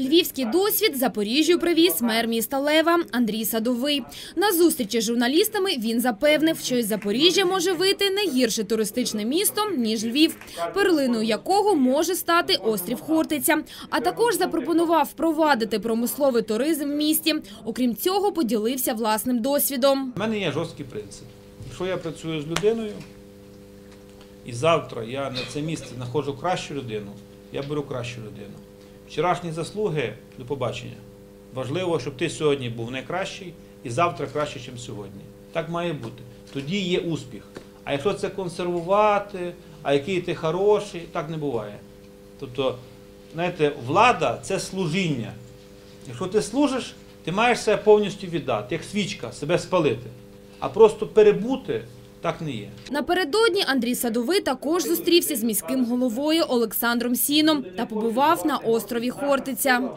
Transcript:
Львівський досвід Запоріжжю привіз мер міста Лева Андрій Садовий. На зустрічі з журналістами він запевнив, що із Запоріжжя може вийти не гірше туристичне місто, ніж Львів, перлиною якого може стати острів Хортиця. А також запропонував впровадити промисловий туризм в місті. Окрім цього, поділився власним досвідом. У мене є жорсткий принцип. Якщо я працюю з людиною, і завтра я на це місце знаходжу кращу людину, я беру кращу людину. Вчорашні заслуги до побачення. Важливо, щоб ти сьогодні був найкращий і завтра краще, ніж сьогодні. Так має бути. Тоді є успіх. А якщо це консервувати, а який ти хороший, так не буває. Тобто, знаєте, влада це служіння. Якщо ти служиш, ти маєш себе повністю віддати, як свічка, себе спалити. А просто перебути так не є. Напередодні Андрій Садовий також зустрівся з міським головою Олександром Сіном та побував на острові Хортиця.